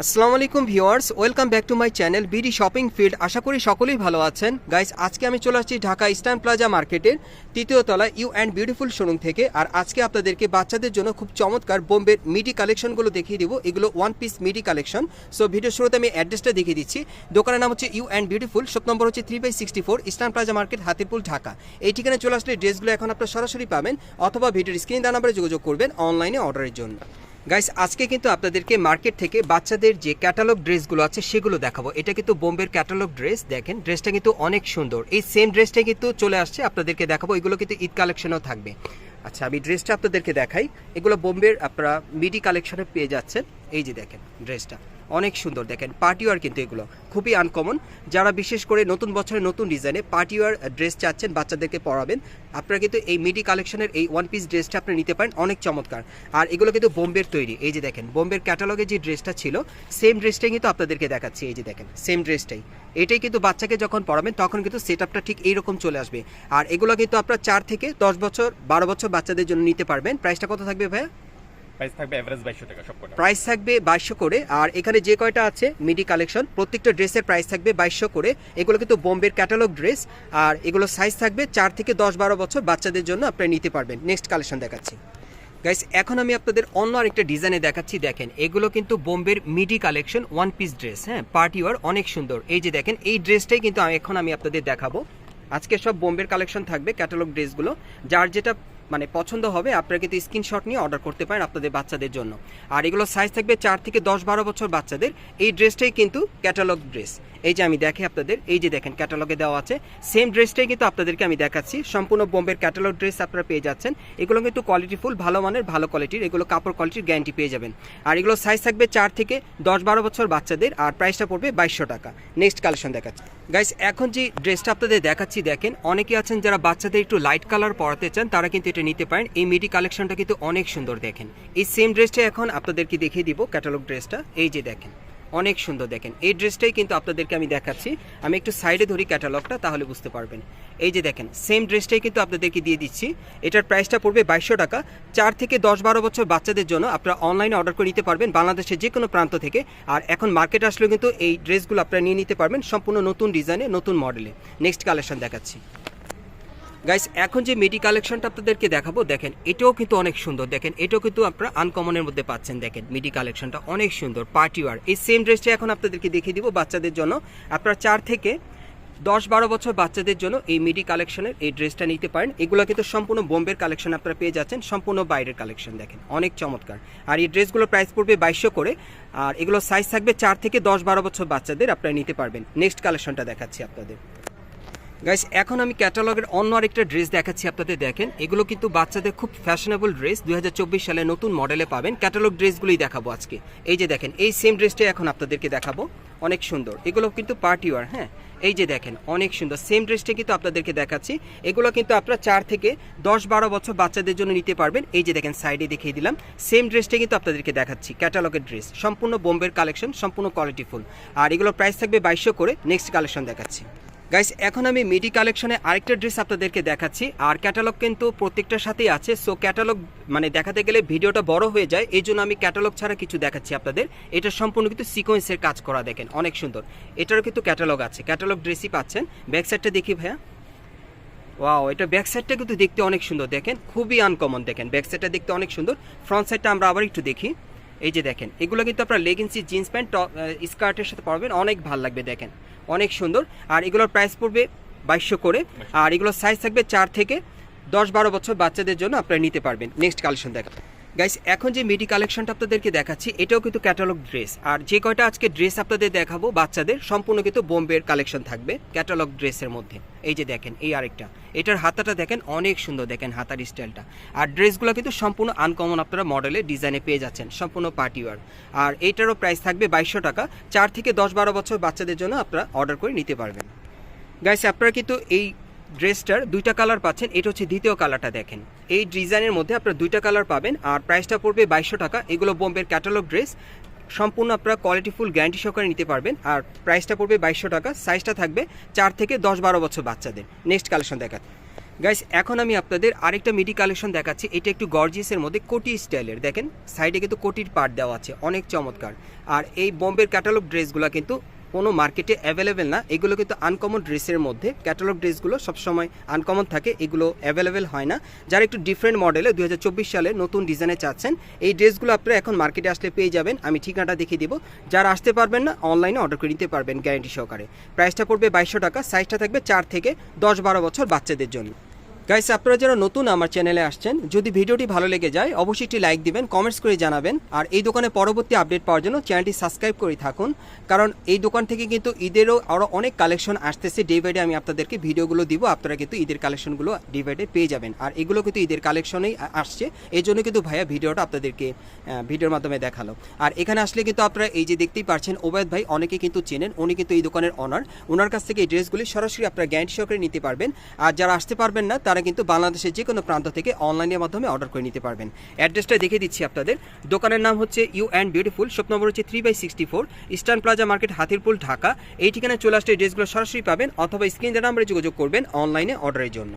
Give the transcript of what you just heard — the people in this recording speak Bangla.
আসসালামু আলাইকুম viewers, welcome back to my channel BD shopping field. আশা করি সকলেই ভালো আছেন। গাইস, আজকে আমি চলে আসছি ঢাকা ইস্টার্ন প্লাজা মার্কেটের তৃতীয় তলা ইউ অ্যান্ড বিউটিফুল শোরুম থেকে। আর আজকে আপনাদেরকে বাচ্চাদের জন্য খুব চমৎকার বোম্বের মিডি কালেকশনগুলো দেখিয়ে দিব। এগুলো one piece midi collection. So video শুরুতে আমি অ্যাড্রেসটা দেখিয়ে দিচ্ছি। দোকানের নাম হচ্ছে U and beautiful. Shop number হচ্ছে three by sixty four eastern plaza market, Hatirpul, Dhaka. এই ঠিকানায় চলে আসলে ড্রেসগুলো এখন আপনারা সরাসরি পাবেন অথবা ভিডিওর স্ক্রিন দেওয়া নাম্বারে যোগাযোগ করবেন অনলাইনে অর্ডারের জন্য। গাইস আজকে কিন্তু আপনাদেরকে মার্কেট থেকে বাচ্চাদের যে ক্যাটালগ ড্রেসগুলো আছে, সেগুলো দেখাবো। এটা কিন্তু বোম্বের ক্যাটালগ ড্রেস দেখেন ড্রেসটা কিন্তু অনেক সুন্দর। এই সেম ড্রেসটা কিন্তু চলে আসছে, আপনাদেরকে দেখাবো। এগুলো কিন্তু ঈদ কালেকশনও থাকবে। আচ্ছা আমি ড্রেসটা আপনাদেরকে দেখাই। এগুলো বোম্বের আপনারা মিডি কালেকশনে পেয়ে যাচ্ছেন। এই যে দেখেন, ড্রেসটা। অনেক সুন্দর দেখেন পার্টিওয়ার কিন্তু এগুলো। খুবই আনকমন যারা বিশেষ করে নতুন বছরের নতুন ডিজাইনে পার্টিওয়ার ড্রেস চাচ্ছেন, বাচ্চাদেরকে পরাবেন, আপনারা কিন্তু এই মিডি কালেকশনের এই ওয়ান পিস ড্রেসটা আপনি নিতে পারেন, অনেক চমৎকার। আর এগুলো কিন্তু বোম্বের তৈরি, এই যে দেখেন, বোম্বের ক্যাটালগে যে ড্রেসটা ছিল সেম ড্রেসটাই কিন্তু আপনাদেরকে দেখাচ্ছি, এই যে দেখেন সেম ড্রেসটাই এটাই কিন্তু বাচ্চাকে যখন পড়াবেন তখন কিন্তু সেট আপটা ঠিক এইরকম চলে আসবে। আর এগুলো কিন্তু আপনার চার থেকে দশ বছর, বারো বছর বাচ্চাদের জন্য নিতে পারবেন। প্রাইসটা কত থাকবে ভাইয়া? প্রাইস থাকবে এভারেজ বাইশশো টাকা সব কটা প্রাইস থাকবে বাইশশো করে, আর এখানে যে কয়টা আছে মিডি কালেকশন প্রত্যেকটা ড্রেসের প্রাইস থাকবে বাইশশো করে। এগুলো কিন্তু বোম্বের ক্যাটালগ ড্রেস আর এগুলো সাইজ থাকবে চার থেকে দশ বারো বছর বাচ্চাদের জন্য আপনি নিতে পারবেন। নেক্সট কালেকশন দেখাচ্ছি। গাইস এখন আমি আপনাদের অন্য আরেকটা ডিজাইনে দেখাচ্ছি, দেখেন। এগুলো কিন্তু বোম্বের midi collection one piece dress হ্যাঁ? পার্টি ওয়ার অনেক সুন্দর। এই যে দেখেন, এই ড্রেসটাই কিন্তু এখন আমি আপনাদের দেখাবো। আজকে সব বোম্বের কালেকশন থাকবে ক্যাটালগ ড্রেসগুলো যার যেটা মানে পছন্দ হবে, আপনারা কিন্তু স্ক্রিনশট নিয়ে অর্ডার করতে পারেন আপনাদের বাচ্চাদের জন্য। আর এগুলো সাইজ থাকবে চার থেকে দশ বারো বছর বাচ্চাদের। এই ড্রেসটাই কিন্তু ক্যাটালগ ড্রেস এই যে আমি দেখি আপনাদের, এই যে দেখেন, ক্যাটালগে দেওয়া আছে। সেম ড্রেসটাই কিন্তু আপনাদেরকে আমি দেখাচ্ছি। সম্পূর্ণ বোম্বের ক্যাটালগ ড্রেস আপনারা পেয়ে যাচ্ছেন। এগুলো কিন্তু কোয়ালিটিফুল ভালো মানের, ভালো কোয়ালিটির এগুলো কাপড় কোয়ালিটির গ্যারান্টি পেয়ে যাবেন। আর এগুলো সাইজ থাকবে চার থেকে দশ বারো বছর বাচ্চাদের, আর প্রাইসটা পড়বে বাইশশো টাকা। নেক্সট কালেকশন দেখাচ্ছি। গাইস এখন যে ড্রেসটা আপনাদের দেখাচ্ছি, দেখেন অনেকে আছেন যারা বাচ্চাদের একটু লাইট কালার পরাতে চান, তারা কিন্তু এটা নিতে পারেন। এই মিডি কালেকশনটা কিন্তু অনেক সুন্দর, দেখেন। এই সেম ড্রেসটা এখন আপনাদেরকে দেখিয়ে দিব ক্যাটালগ ড্রেসটা এই যে দেখেন। অনেক সুন্দর দেখেন। এই ড্রেসটাই কিন্তু আপনাদেরকে আমি দেখাচ্ছি। আমি একটু সাইডে ধরি ক্যাটালগটা তাহলে বুঝতে পারবেন। এই যে দেখেন সেম ড্রেসটাই কিন্তু আপনাদেরকে দিয়ে দিচ্ছি। এটার প্রাইসটা পড়বে বাইশশো টাকা। চার থেকে দশ বারো বছর বাচ্চাদের জন্য আপনারা অনলাইনে অর্ডার করে নিতে পারবেন বাংলাদেশের যে কোনো প্রান্ত থেকে। আর এখন মার্কেট আসলেও কিন্তু এই ড্রেসগুলো আপনারা নিয়ে নিতে পারবেন সম্পূর্ণ নতুন ডিজাইনে নতুন মডেলে নেক্সট কালেকশন দেখাচ্ছি। গাইস এখন যে মিডি কালেকশনটা আপনাদেরকে দেখাবো, দেখেন, এটাও কিন্তু অনেক সুন্দর। দেখেন, এটাও কিন্তু আপনারা আনকমনের মধ্যে পাচ্ছেন। দেখেন মিডি কালেকশনটা অনেক সুন্দর পার্টি ওয়ার এই সেম ড্রেসটা এখন আপনাদেরকে দেখিয়ে দিব বাচ্চাদের জন্য। আপনারা চার থেকে দশ বারো বছর বাচ্চাদের জন্য এই মিডি কালেকশনের এই ড্রেসটা নিতে পারেন। এগুলো কিন্তু সম্পূর্ণ বোম্বের কালেকশন আপনারা পেয়ে যাচ্ছেন, সম্পূর্ণ বাইরের কালেকশন দেখেন, অনেক চমৎকার। আর এই ড্রেসগুলোর প্রাইস পড়বে বাইশশো করে। আর এগুলো সাইজ থাকবে চার থেকে দশ বারো বছর বাচ্চাদের আপনারা নিতে পারবেন। নেক্সট কালেকশনটা দেখাচ্ছি আপনাদের। গাইস এখন আমি ক্যাটালগের অন্য আরেকটা ড্রেস দেখাচ্ছি আপনাদের, দেখেন। এগুলো কিন্তু বাচ্চাদের খুব ফ্যাশনেবল ড্রেস। দুই হাজার চব্বিশ সালে নতুন মডেলে পাবেন। ক্যাটালগ ড্রেসগুলোই দেখাবো আজকে। এই যে দেখেন, এই সেম ড্রেসটাই এখন আপনাদেরকে দেখাবো। অনেক সুন্দর। এগুলো কিন্তু পার্টি ওয়ার হ্যাঁ? এই যে দেখেন, অনেক সুন্দর। সেম ড্রেসটা কিন্তু আপনাদেরকে দেখাচ্ছি। এগুলো কিন্তু আপনারা চার থেকে দশ বারো বছর বাচ্চাদের জন্য নিতে পারবেন। এই যে দেখেন সাইডে দেখিয়ে দিলাম। সেম ড্রেসটা কিন্তু আপনাদেরকে দেখাচ্ছি, ক্যাটালগের ড্রেস। সম্পূর্ণ বোম্বের কালেকশন সম্পূর্ণ কোয়ালিটিফুল আর এগুলো প্রাইস থাকবে বাইশশো করে। নেক্সট কালেকশন দেখাচ্ছি। গাইস এখন আমি মিডি কালেকশনে আরেকটা ড্রেস আপনাদেরকে দেখাচ্ছি। আর ক্যাটালগ কিন্তু প্রত্যেকটার সাথেই আছে। সো ক্যাটালগ মানে দেখাতে গেলে ভিডিওটা বড় হয়ে যায়। এই জন্য আমি ক্যাটালগ ছাড়া কিছু দেখাচ্ছি আপনাদের। এটা সম্পূর্ণ কিন্তু সিকোয়েন্সের কাজ করা দেখেন। অনেক সুন্দর। এটারও কিন্তু ক্যাটালগ আছে। ক্যাটালগ ড্রেসই পাচ্ছেন। ব্যাক সাইডটা দেখি ভাইয়া। ওয়াও এটা ব্যাক সাইডটা কিন্তু দেখতে অনেক সুন্দর। দেখেন, খুবই আনকমন দেখেন। ব্যাক সাইডটা দেখতে অনেক সুন্দর। ফ্রন্ট সাইডটা আমরা আবার একটু দেখি। এই যে দেখেন এগুলো কিন্তু আপনার লেগিংসি জিন্স প্যান্ট স্কার্টের সাথে পরবেন অনেক ভালো লাগবে দেখেন অনেক সুন্দর। আর এগুলোর প্রাইস পড়বে বাইশশো করে আর এগুলোর সাইজ থাকবে চার থেকে দশ বারো বছর বাচ্চাদের জন্য আপনারা নিতে পারবেন। নেক্সট কালেকশন দেখা গাইস এখন যে মিডি কালেকশনটা আপনাদেরকে দেখাচ্ছি, এটাও কিন্তু ক্যাটালগ ড্রেস আর যে কয়টা আজকে ড্রেস আপনাদের দেখাবো, বাচ্চাদের, সম্পূর্ণ কিন্তু বোম্বের কালেকশন থাকবে ক্যাটালগ ড্রেসের মধ্যে। এই যে দেখেন, এই আরেকটা। এটার হাতাটা দেখেন, অনেক সুন্দর দেখেন হাতার স্টাইলটা আর ড্রেসগুলো কিন্তু সম্পূর্ণ আনকমন আপনারা মডেলে ডিজাইনে পেয়ে যাচ্ছেন, সম্পূর্ণ পার্টি ওয়ার আর এটারও প্রাইস থাকবে বাইশশো টাকা। চার থেকে দশ বারো বছর বাচ্চাদের জন্য আপনারা অর্ডার করে নিতে পারবেন। গাইস আপনারা কিন্তু এই ড্রেসটার দুইটা কালার পাচ্ছেন, এটা হচ্ছে দ্বিতীয় কালারটা দেখেন। এই ডিজাইনের মধ্যে আপনারা দুইটা কালার পাবেন, আর প্রাইসটা পড়বে বাইশশো টাকা। এগুলো বোম্বের ক্যাটালগ ড্রেস, সম্পূর্ণ আপনারা কোয়ালিটিফুল গ্যারান্টি সহকারে নিতে পারবেন, আর প্রাইসটা পড়বে বাইশশো টাকা। সাইজটা থাকবে চার থেকে দশ বারো বছর বাচ্চাদের। নেক্সট কালেকশন দেখা গাইস এখন আমি আপনাদের আরেকটা মিডি কালেকশন দেখাচ্ছি। এটা একটু গর্জিয়াসের মধ্যে কোটি স্টাইলের দেখেন সাইডে কিন্তু কোটির পার্ট দেওয়া আছে, অনেক চমৎকার। আর এই বম্বের ক্যাটালগ ড্রেসগুলো কিন্তু কোনো মার্কেটে অ্যাভেলেবেল না, এগুলো কিন্তু আনকমন ড্রেসের মধ্যে। ক্যাটালগ ড্রেসগুলো সবসময় আনকমন থাকে, এগুলো অ্যাভেলেবেল হয় না। যারা একটু ডিফারেন্ট মডেলে দু হাজার চব্বিশ সালে নতুন ডিজাইনে চাচ্ছেন, এই ড্রেসগুলো আপনারা এখন মার্কেটে আসলে পেয়ে যাবেন। আমি ঠিকানাটা দেখিয়ে দিব। যারা আসতে পারবেন না অনলাইনে অর্ডার করে নিতে পারবেন গ্যারান্টি সহকারে। প্রাইসটা পড়বে বাইশশো টাকা সাইজটা থাকবে চার থেকে দশ বারো বছর বাচ্চাদের জন্য। গাইস আপনারা যারা নতুন আমার চ্যানেলে আসছেন, যদি ভিডিওটি ভালো লেগে যায়, অবশ্যই একটি লাইক দিবেন কমেন্টস করে জানাবেন। আর এই দোকানে পরবর্তী আপডেট পাওয়ার জন্য চ্যানেলটি সাবস্ক্রাইব করে থাকুন। কারণ এই দোকান থেকে কিন্তু ঈদেরও আরও অনেক কালেকশন আসতেছে। ডে বাই ডে আমি আপনাদেরকে ভিডিওগুলো দিব, আপনারা কিন্তু ঈদের কালেকশনগুলো ডে বাই ডে পেয়ে যাবেন। আর এগুলো কিন্তু ঈদের কালেকশনেই আসছে। এই জন্য কিন্তু ভাইয়া ভিডিওটা আপনাদেরকে ভিডিওর মাধ্যমে দেখাল। আর এখানে আসলে কিন্তু আপনারা এই যে দেখতেই পারছেন ওবায়দ ভাই অনেকে কিন্তু চেনেন, উনি কিন্তু এই দোকানের অনার ওনার কাছ থেকে এই ড্রেসগুলি সরাসরি আপনারা গ্যারান্টি সহকারে নিতে পারবেন। আর যারা আসতে পারবেন না তারা কিন্তু বাংলাদেশের যে কোনো প্রান্ত থেকে অনলাইনের মাধ্যমে অর্ডার করে নিতে পারবেন। অ্যাড্রেসটা দেখে দিচ্ছি আপনাদের। দোকানের নাম হচ্ছে U and beautiful shop number হচ্ছে three by sixty four eastern plaza market Hatirpul, Dhaka. এই ঠিকানায় চলে আসলে ড্রেসগুলো সরাসরি পাবেন অথবা স্ক্রিন নাম্বারে যোগাযোগ করবেন অনলাইনে অর্ডারের জন্য।